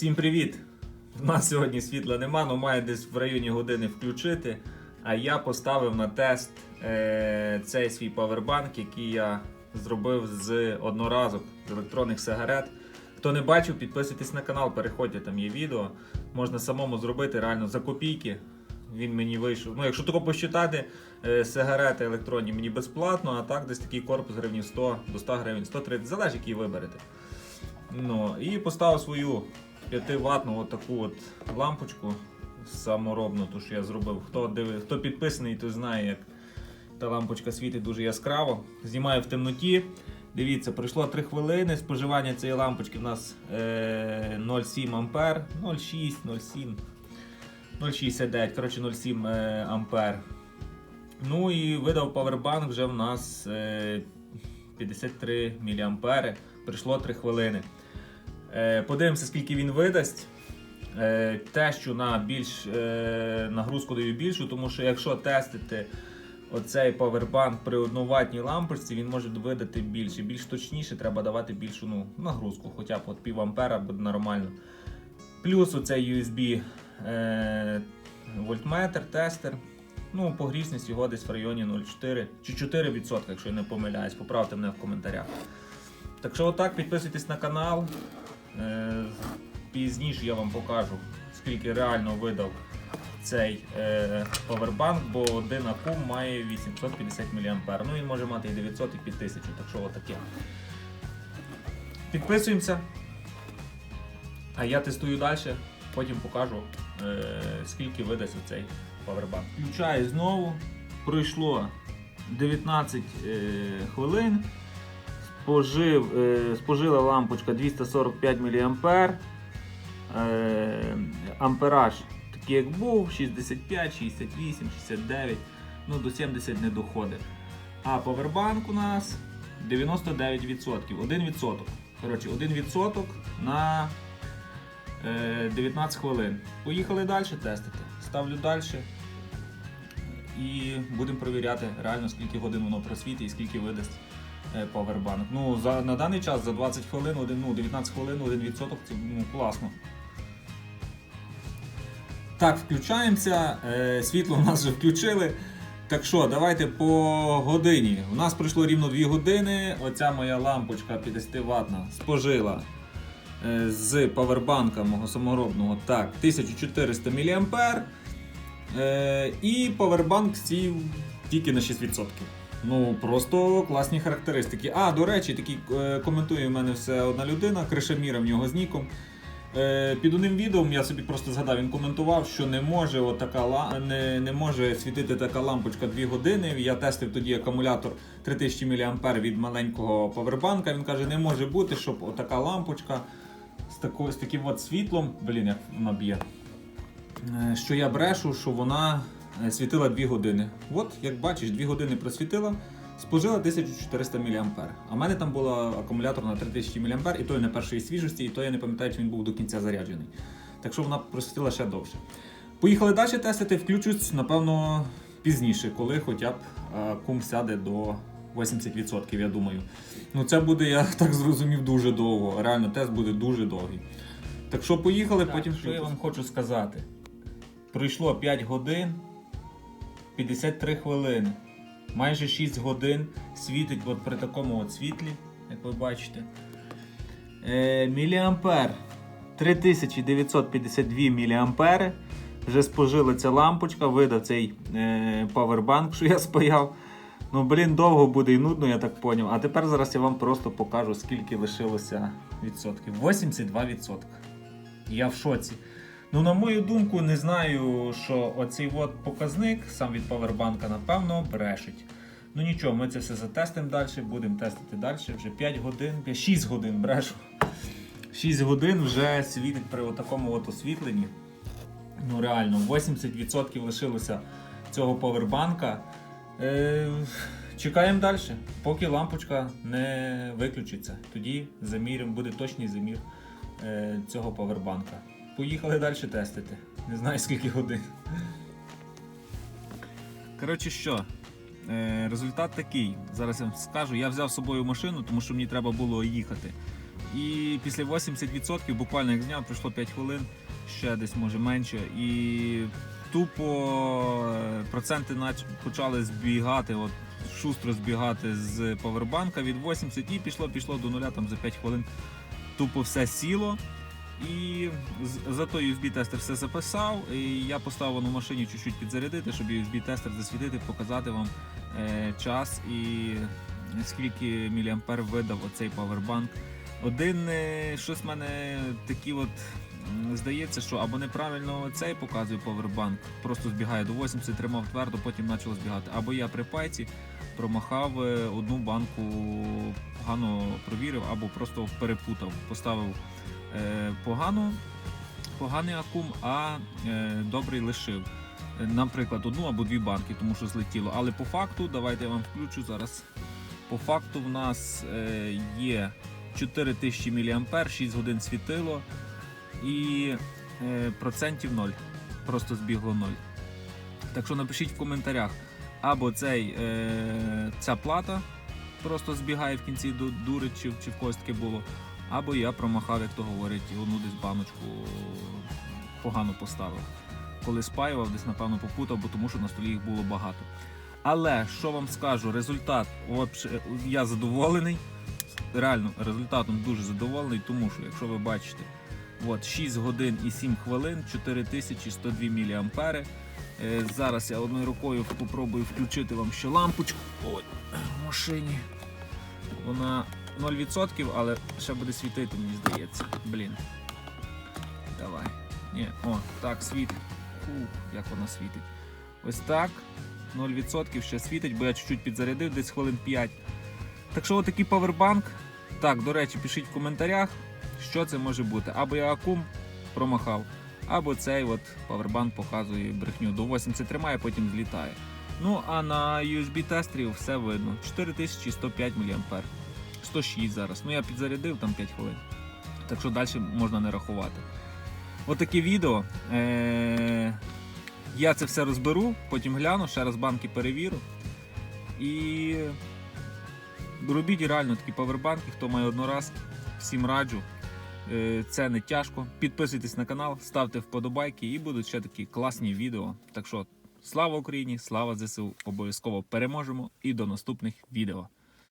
Всім привіт! У нас сьогодні світла нема, але має десь в районі години включити. А я поставив на тест е, цей свій павербанк, який я зробив з одноразок з електронних сигарет. Хто не бачив, підписуйтесь на канал, переходьте, там є відео. Можна самому зробити реально за копійки. Він мені вийшов. Ну, якщо тако посчитати, е, сигарети електронні мені безплатно, а так десь такий корпус гривень 100 до 100 гривень, 130, залежить, який виберете. Ну, і поставив свою 5 ватну таку от лампочку саморобну, ту, що я зробив. Хто диви, хто підписаний, той знає, як та лампочка світить дуже яскраво. Знімаю в темноті. Дивіться, пройшло 3 хвилини. Споживання цієї лампочки в нас е, 0,7 ампер, 0,6, 0,7, 0,69, коротше 0,7 е, ампер. Ну і видав павербанк вже в нас е, 53 мА. Прийшло 3 хвилини. Е, Подивимося, скільки він видасть. Е, Тещу на більш е, нагрузку даю більшу, тому що якщо тестити оцей павербанк при одноватній лампочці, він може видати більше. Більш точніше, треба давати більшу ну, нагрузку, хоча б от пів ампера буде нормально. Плюс оцей USB е, вольтметр, тестер. Ну, погрішність його десь в районі 0,4 чи 4%, якщо я не помиляюсь, поправте мене в коментарях. Так що отак, підписуйтесь на канал. Е, Пізніше я вам покажу, скільки реально видав цей е, повербанк, бо один акум має 850 мА. Ну він може мати і 900, і під 1000, так що отаке. Підписуємося. А я тестую далі, потім покажу, е, скільки видасть цей повербанк. Включаю знову. Пройшло 19 е, хвилин. Спожив, е, спожила лампочка 245 мА. Е, ампераж такий як був, 65, 68, 69, ну до 70 не доходить. А повербанк у нас 99%. 1%. Коротше, 1% на е, 19 хвилин. Поїхали далі тестити. Ставлю далі. І будемо перевіряти реально скільки годин воно просвітить і скільки видасть е. Ну, за, на даний час за 20 хвилин, один, ну, 19 хвилин, 1% це ну, класно. Так, включаємося. Е, світло у нас вже включили. Так що, давайте по годині. У нас пройшло рівно 2 години. Оця моя лампочка 50 ватна спожила е, з павербанка мого саморобного так, 1400 мА. І павербанк сів тільки на 6%. Ну, просто класні характеристики. А, до речі, такий е, коментує в мене все одна людина, кришеміра в нього з ніком. Е, під одним відео я собі просто згадав, він коментував, що не може, отака, не, не може світити така лампочка 2 години. Я тестив тоді акумулятор 3000 мА від маленького павербанка. Він каже, не може бути, щоб отака лампочка з, такою, з таким от світлом, блін, як вона б'є, е, що я брешу, що вона світила 2 години. От, як бачиш, 2 години просвітила. Спожила 1400 мА. А в мене там був акумулятор на 3000 мА, і той на першої свіжості, і то я не пам'ятаю, чи він був до кінця заряджений. Так що вона просвітила ще довше. Поїхали далі тестити, включусь, напевно, пізніше, коли хоча б е, кум сяде до 80%, я думаю. Ну це буде, я так зрозумів, дуже довго. Реально, тест буде дуже довгий. Так що поїхали, потім що я вам хочу сказати. Пройшло 5 годин, 53 хвилини. Майже 6 годин світить от при такому от світлі, як ви бачите. Е, міліампер 3952 міліампери. Вже спожила ця лампочка, видав цей е, павербанк, що я спаяв. Ну, блін, довго буде і нудно, я так поняв. А тепер зараз я вам просто покажу, скільки лишилося відсотків. 82%. Я в шоці. Ну, на мою думку, не знаю, що оцей от показник сам від павербанка, напевно, брешить. Ну нічого, ми це все затестимо далі, будемо тестити далі. Вже 5 годин, 6 годин брешу. 6 годин вже світить при такому от освітленні. Ну реально, 80% лишилося цього павербанка. Е, чекаємо далі, поки лампочка не виключиться. Тоді заміримо, буде точний замір е, цього павербанка. Поїхали далі тестити. Не знаю скільки годин. Коротше що, е, результат такий. Зараз я вам скажу. Я взяв з собою машину, тому що мені треба було їхати. І після 80% буквально як зняв, пройшло 5 хвилин, ще десь може менше. І тупо е, проценти почали збігати, от шустро збігати з повербанка від 80 і пішло, пішло до нуля там за 5 хвилин. Тупо все сіло. І зато USB-тестер все записав. І я поставив на машині чуть-чуть підзарядити, щоб USB-тестер засвітити, показати вам е, час і скільки міліампер видав оцей павербанк. Один е, щось в мене такі от здається, що або неправильно цей показує повербанк, просто збігає до 80, тримав твердо, потім почало збігати. Або я при пайці промахав е, одну банку, погано провірив, або просто перепутав, поставив погано, поганий акум, а е, добрий лишив. Е, Наприклад, одну або дві банки, тому що злетіло. Але по факту, давайте я вам включу зараз. По факту в нас е, є 4000 мА, 6 годин світило і е, процентів 0. Просто збігло 0. Так що напишіть в коментарях, або цей, е, ця плата просто збігає в кінці ду- дурить, чи, в когось було, або я промахав, як то говорять, одну десь баночку погано поставив. Коли спаював, десь напевно попутав, бо тому що на столі їх було багато. Але що вам скажу, результат я задоволений. Реально, результатом дуже задоволений, тому що, якщо ви бачите, от 6 годин і 7 хвилин, 4102 мА. Е, зараз я одною рукою спробую включити вам ще лампочку. Ой, в машині. Вона 0%, але ще буде світити, мені здається. Блін. Давай. Ні, о, так, світить. Фух, як вона світить. Ось так. 0% ще світить, бо я чуть-чуть підзарядив, десь хвилин 5. Так що отакий павербанк. Так, до речі, пишіть в коментарях, що це може бути. Або я акум промахав, або цей от павербанк показує брехню. До 80 тримає, потім злітає. Ну, а на USB-тестері все видно. 4105 мА. 106 зараз. Ну я підзарядив там 5 хвилин. Так що далі можна не рахувати. Отаке відео. Е- я це все розберу, потім гляну, ще раз банки перевірю. І робіть реально такі павербанки, хто має однораз, всім раджу. Е, Це не тяжко. Підписуйтесь на канал, ставте вподобайки і будуть ще такі класні відео. Так що слава Україні, слава ЗСУ! Обов'язково переможемо і до наступних відео.